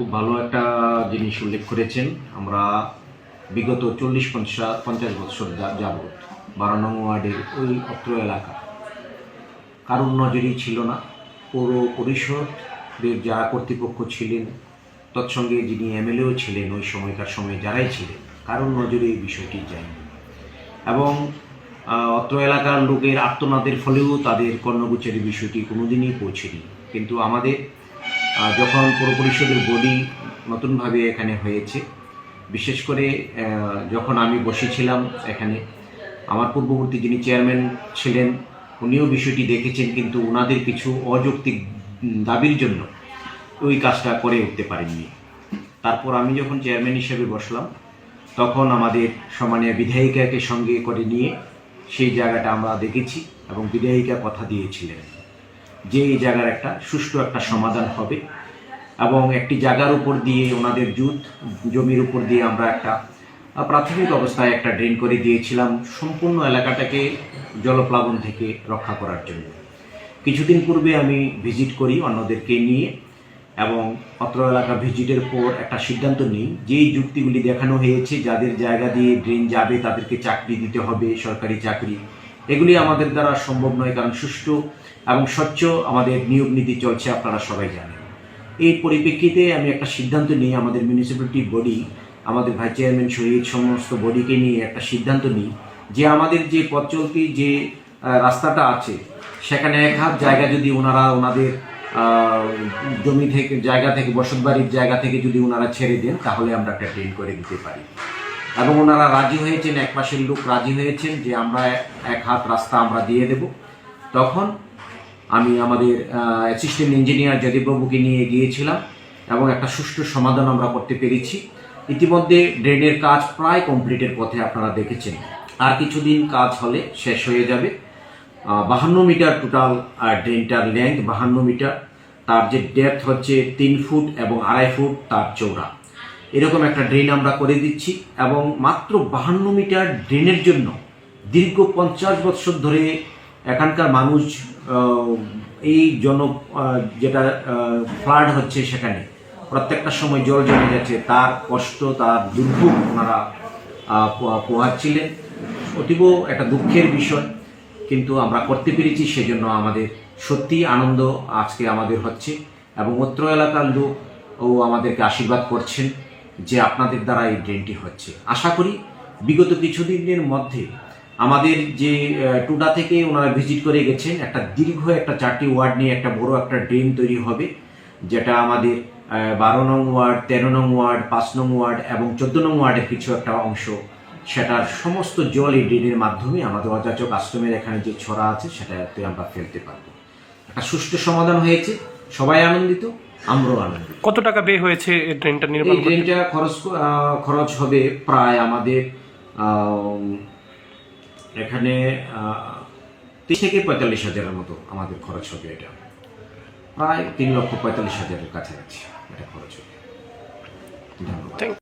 খুব ভালো একটা জিনিস উল্লেখ করেছেন। আমরা বিগত চল্লিশ পঞ্চাশ পঞ্চাশ বছর যা- যাবৎ বারো নং ওয়ার্ডের ওই অত্র এলাকা, কারোর নজরেই ছিল না। পৌর পরিষদের যারা কর্তৃপক্ষ ছিলেন, তৎসঙ্গে যিনি এমএলএও ছিলেন, ওই সময়কার সময়ে যারাই ছিলেন, কারোর নজরে এই বিষয়টি যায়নি। এবং অত্র এলাকার লোকের আত্মনাদের ফলেও তাদের কর্ণগোচরের বিষয়টি কোনোদিনই পৌঁছেনি। কিন্তু আমাদের যখন পৌর পরিষদের বডি নতুনভাবে এখানে হয়েছে, বিশেষ করে যখন আমি বসেছিলাম এখানে, আমার পূর্ববর্তী যিনি চেয়ারম্যান ছিলেন, উনিও বিষয়টি দেখেছেন, কিন্তু ওনাদের কিছু অযৌক্তিক দাবির জন্য ওই কাজটা করে উঠতে পারেননি। তারপর আমি যখন চেয়ারম্যান হিসেবে বসলাম, তখন আমাদের সম্মানীয় বিধায়িকাকে সঙ্গে করে নিয়ে সেই জায়গাটা আমরা দেখেছি এবং বিধায়িকা কথা দিয়েছিলেন। যে এই জায়গার একটা সুষ্ঠু একটা সমাধান হবে এবং একটি জায়গার উপর দিয়ে ওনাদের জুত, জমির উপর দিয়ে আমরা একটা প্রাথমিক অবস্থায় একটা ড্রেন করে দিয়েছিলাম সম্পূর্ণ এলাকাটাকে জলপ্লাবন থেকে রক্ষা করার জন্য। কিছুদিন পূর্বে আমি ভিজিট করি অন্যদেরকে নিয়ে এবং অত্র এলাকা ভিজিটের পর একটা সিদ্ধান্ত নিই যেই যুক্তিগুলি দেখানো হয়েছে, যাদের জায়গা দিয়ে ড্রেন যাবে তাদেরকে চাকরি দিতে হবে, সরকারি চাকরি। এগুলি আমাদের দ্বারা সম্ভব নয়, কারণ সুষ্ঠু এবং স্বচ্ছ আমাদের নিয়োগ নীতি চলছে, আপনারা সবাই জানেন। এই পরিপ্রেক্ষিতে আমি একটা সিদ্ধান্ত নিই আমাদের মিউনিসিপ্যালিটি বডি আমাদের ভাইস চেয়ারম্যান শহীদ সমস্ত বডিকে নিয়ে একটা সিদ্ধান্ত নিই যে আমাদের যে পথ চলতি যে রাস্তাটা আছে, সেখানে এক হাত জায়গা যদি ওনারা ওনাদের জমি থেকে, জায়গা থেকে, বসতবাড়ির জায়গা থেকে যদি ওনারা ছেড়ে দেন, তাহলে আমরা একটা ট্রেন করে দিতে পারি। এবং ওনারা রাজি হয়েছেন, এক পাশের লোক রাজি হয়েছেন যে আমরা এক হাত রাস্তা আমরা দিয়ে দেব। তখন আমি আমাদের অ্যাসিস্ট্যান্ট ইঞ্জিনিয়ার যদিবাবুকে নিয়ে গিয়েছিলাম এবং একটা সুষ্ঠু সমাধান আমরা করতে পেরেছি। ইতিমধ্যে ড্রেনের কাজ প্রায় কমপ্লিটের পথে আপনারা দেখেছেন। আর কিছুদিন কাজ হলে শেষ হয়ে যাবে। বাহান্ন মিটার টোটাল ড্রেনটার লেন্থ বাহান্ন মিটার। তার যে ডেপথ হচ্ছে তিন ফুট এবং আড়াই ফুট, তার চৌড়া এরকম একটা ড্রেন আমরা করে দিচ্ছি এবং মাত্র বাহান্ন মিটার ড্রেনের জন্য দীর্ঘ পঞ্চাশ বছর ধরে এখানকার মানুষ এই জন যেটা ফ্লাড হচ্ছে সেখানে, প্রত্যেকটা সময় জল জমে যাচ্ছে, তার কষ্ট, তার দুর্ভোগ ওনারা পোহাচ্ছিলেন। অতীব একটা দুঃখের বিষয়, কিন্তু আমরা করতে পেরেছি, সেজন্য আমাদের সত্যি আনন্দ আজকে আমাদের হচ্ছে এবং অত্র এলাকার লোক ও আমাদেরকে আশীর্বাদ করছেন। যে আপনাদের দ্বারা এই ড্রেনটি হচ্ছে। আশা করি বিগত কিছুদিনের মধ্যে আমাদের যে টুডা থেকে ওনারা ভিজিট করে গেছেন, একটা দীর্ঘ একটা চারটি ওয়ার্ড নিয়ে একটা বড় একটা ড্রেন তৈরি হবে, যেটা আমাদের বারো নং ওয়ার্ড, তেরো নং ওয়ার্ড, পাঁচ নং ওয়ার্ড এবং চোদ্দ নং ওয়ার্ডের কিছু একটা অংশ। সেটার সমস্ত জল এই ড্রেনের মাধ্যমে আমাদের অযাচক আশ্রমের এখানে যে ছড়া আছে, সেটাতে আমরা ফেলতে পারব। একটা সুষ্ঠু সমাধান হয়েছে। সবাই আনন্দিত। আমরাও আনন্দিত কত টাকা ব্যয় হয়েছে এই ট্রেনটা নির্মাণ এই করতে? ট্রেনটা খরচ ক- আহ, খরচ হবে প্রায় আমাদের আম, এখানে তিরিশ থেকে পঁয়তাল্লিশ হাজারের মতো আমাদের খরচ হবে এটা। প্রায় তিন লক্ষ পঁয়তাল্লিশ হাজারের কাছাকাছি এটা খরচ হবে। ধন্যবাদ। Thank-